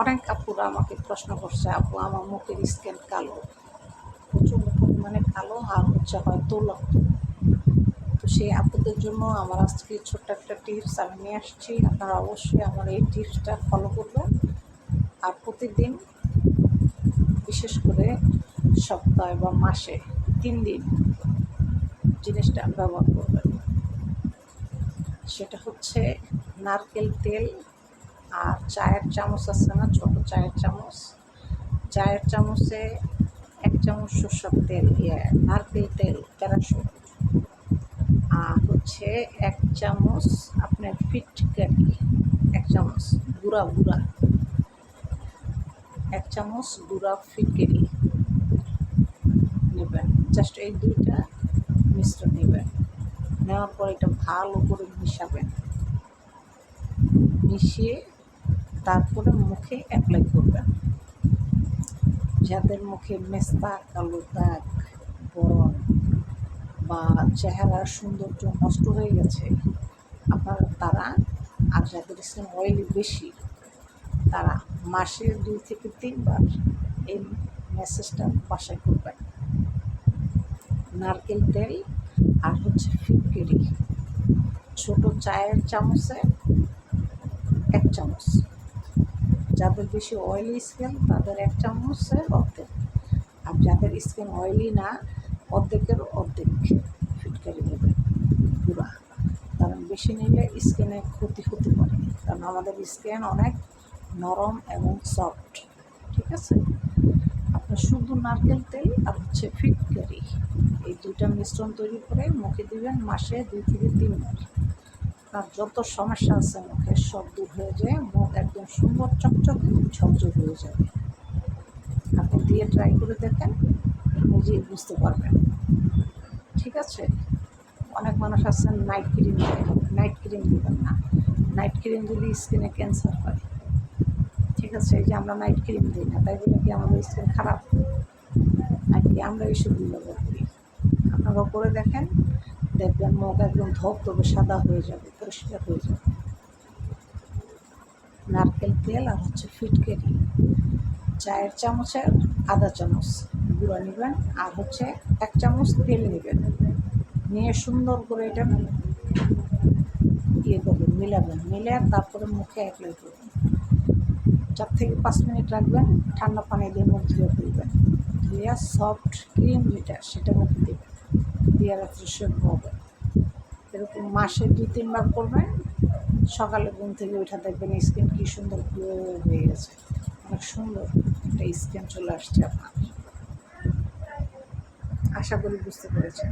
অনেক আপুরা আমাকে প্রশ্ন করছে, আপু, আমার মুখের স্ক্যান কালো। প্রচণ্ড পরিমাণে কালো আর হচ্ছে হয়তো রক্ত তো সেই আপুদের জন্য আমার আজকে ছোট্ট একটা টিপস আমি নিয়ে আসছি। আপনারা অবশ্যই আমার এই টিপসটা ফলো করবেন। আর প্রতিদিন, বিশেষ করে সপ্তাহে বা মাসে তিন দিন জিনিসটা ব্যবহার করবেন। সেটা হচ্ছে নারকেল তেল আর চায়ের চামচ আছে না, ছোটো চায়ের চামচ। চায়ের চামচে এক চামচ সরষের তেল ইয়ে নারকেল তেল প্যারাশুট আর হচ্ছে এক চামচ আপনার ফিটকারি এক চামচ গুঁড়া গুঁড়া। এক চামচ গুঁড়া ফিটকারি নেবেন। জাস্ট এই দুইটা মিশ্রণ নেবেন। নেওয়ার পর এটা ভালো করে মিশাবেন। মিশিয়ে তারপরে মুখে অ্যাপ্লাই করবেন যাদের মুখে মেস্তা, কালো দাগ, বরণ বা চেহারার সৌন্দর্য নষ্ট হয়ে গেছে, আপনারা তারা, আর যাদের স্কিন অয়েলি বেশি, তারা মাসে দুই থেকে তিনবার এই মেসেজটা বাসায় করবেন নারকেল তেল আর হচ্ছে ফিটকিরি ছোট চায়ের চামচে এক চামচ। যাদের বেশি অয়েলি স্কিন তাদের এক চামচের অর্ধেক। আর যাদের স্কিন অয়েলি না, অর্ধেকের অর্ধেক ফিটকারি নেবে গুঁড়া কারণ বেশি নিলে স্কিনে ক্ষতি হতে পারে। কারণ আমাদের স্কিন অনেক নরম এবং সফট ঠিক আছে? আপনার শুধু নারকেল তেল আর হচ্ছে ফিটকারি এই দুইটা মিশ্রণ তৈরি করে মুখে দিবেন মাসে দুই থেকে তিনবার। আপনার যত সমস্যা আছে মুখে সব দূর হয়ে যায়, মুখ একদম সুন্দর চকচকে, ঝকঝক হয়ে যাবে আপনি দিয়ে ট্রাই করে দেখেন, নিজেই বুঝতে পারবেন। ঠিক আছে? অনেক মানুষ আছেন নাইট ক্রিম দেয় নাইট ক্রিম দেবেন না। নাইট ক্রিম দিলে স্কিনে ক্যান্সার হয়। ঠিক আছে? এই যে আমরা নাইট ক্রিম দিই না, তাই বলে কি আমাদের স্কিন খারাপ? নাকি আমরা এইসব ব্যবহার করি? আপনারা করে দেখেন। দেখবেন মুখ একদম ধপ ধবধবে সাদা হয়ে যাবে, পরিষ্কার হয়ে যাবে। নারকেল তেল আর হচ্ছে ফিটকেরি। চায়ের চামচের আধা চামচ গুঁড়া নেবেন আর হচ্ছে এক চামচ তেল নেবেন। নিয়ে সুন্দর করে এটা ইয়ে করবেন, মিলাবেন। মিলে তারপরে মুখে অ্যাপ্লাই করবেন চার থেকে পাঁচ মিনিট রাখবেন, ঠান্ডা পানি দিয়ে মুখ ধুয়ে ফেলবেন। ধুয়ে সফট ক্রিম যেটা, সেটা মুখে দেবেন। দিয়ে রাত্রে সে হবে এরকম মাসে দু তিনবার করবেন সকালে ঘুম থেকে উঠে দেখবেন স্কিন কী সুন্দর গ্লো হয়ে গেছে। অনেক সুন্দর একটা স্কিন চলে আসছে আপনার। আশা করি বুঝতে পেরেছেন।